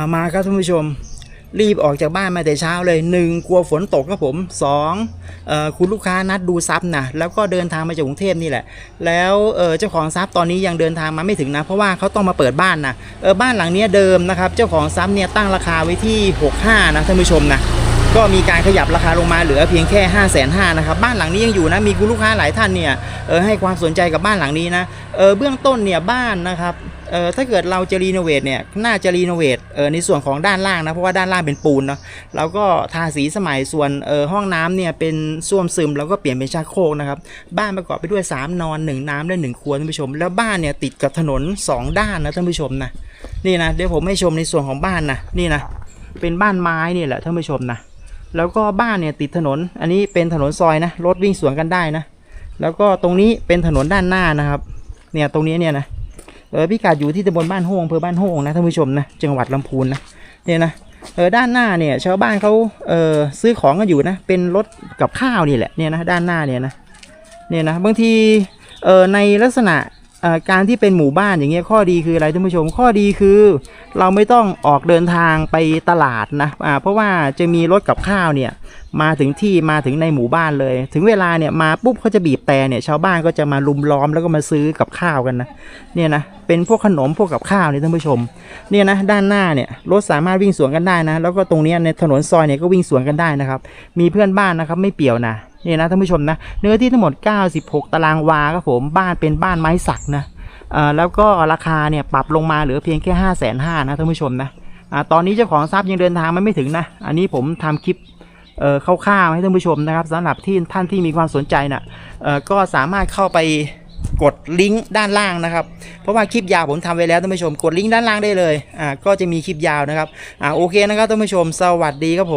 ามาครับท่านผู้ชม รีบออกจากบ้านมาแต่เช้าเลยหนึ่งกลัวฝนตกครับผมสองคุณลูกค้านัดดูซับนะแล้วก็เดินทางมาจากกรุงเทพนี่แหละ แล้วเจ้าของทรัพย์ตอนนี้ยังเดินทางมาไม่ถึงนะ เพราะว่าเขาต้องมาเปิดบ้านนะบ้านหลังนี้เดิมนะครับ เจ้าของทรัพย์เนี่ยตั้งราคาไว้ที่ 65 นะท่านผู้ชมนะก็มีการขยับราคาลงมาเหลือเพียงแค่ 5 5 0 0 0นะครับบ้านหลังนี้ยังอยู่นะมีคุณลูกค้าหลายท่านเนี่ยเออให้ความสนใจกับบ้านหลังนี้นะเออเบื้องต้นเนี่ยบ้านนะครับ เอ่อถ้าเกิดเราจะรีโนเวทเนี่ยน่าจะรีโนเวทเอ่อในส่วนของด้านล่างนะเพราะว่าด้านล่างเป็นปูนเนาะเราก็ทาสีสมัยส่วนเอ่อห้องน้ำเนี่ยเป็นส้วมซึมแล้วก็เปลี่ยนเป็นชักโครกนะครับบ้านประกอบไปด้วย 3 นอน 1 น้ำและ1ครัวท่านผู้ชม แล้วบ้านเนี่ยติดกับถนน 2 ด้านนะท่านผู้ชมนะนี่นะเดี๋ยวผมให้ชมในส่วนของบ้านนะนี่นะเป็นบ้านไม้นี่แหละท่านผู้ชมนะแล้วก็บ้านเนี่ยติดถนน อันนี้เป็นถนนซอยนะรถวิ่งสวนกันได้นะ แล้วก็ตรงนี้เป็นถนนด้านหน้านะครับ เนี่ยตรงนี้เนี่ยนะ เออพิกัดอยู่ที่ตำบลบ้านโฮงอำเภอบ้านโฮงนะท่านผู้ชมนะจังหวัดลำพูนนะเนี่ยนะเออด้านหน้าเนี่ยชาวบ้านเขาเออซื้อของกันอยู่นะเป็นรถกับข้าวนี่แหละเนี่ยนะด้านหน้าเนี่ยนะเนี่ยนะบางทีเออในลักษณะ การที่เป็นหมู่บ้านอย่างเงี้ยข้อดีคืออะไรท่านผู้ชมข้อดีคือ เราไม่ต้องออกเดินทางไปตลาดนะเพราะว่าจะมีรถกับข้าวเนี่ยมาถึงที่มาถึงในหมู่บ้านเลย ถึงเวลาเนี่ยมาปุ๊บเขาจะบีบแต่เนี่ยชาวบ้านก็จะมาลุมล้อมแล้วก็มาซื้อกับข้าวกันนะเนี่ยนะเป็นพวกขนมพวกกับข้าวเนี่ยท่านผู้ชมเนี่ยนะด้านหน้าเนี่ยรถสามารถวิ่งสวนกันได้นะ แล้วก็ตรงนี้ในถนนซอยเนี่ยก็วิ่งสวนกันได้นะครับ มีเพื่อนบ้านนะครับไม่เปี่ยวนะ นี่ยนะท่านผู้ชมนะ เนื้อที่ทั้งหมด 96 ตารางวาครับผมบ้านเป็นบ้านไม้สักนะเออแล้วก็ราคาเนี่ยปรับลงมาเหลือเพียงแค่ 5 5 0 0 0นะท่านผู้ชมนะตอนนี้เจ้าของทรัพย์ยังเดินทางมาไม่ถึงนะ อันนี้ผมทำคลิปเอ่อคร่าวๆให้ท่านผู้ชมนะครับสำหรับที่ท่านที่มีความสนใจนะเอ่อก็สามารถเข้าไปกดลิงก์ด้านล่างนะครับ เพราะว่าคลิปยาวผมทำไว้แล้วท่านผู้ชม กดลิงก์ด้านล่างได้เลย อ่า ก็จะมีคลิปยาวนะครับ อ่า โอเคนะครับท่านผู้ชม สวัสดีครับผม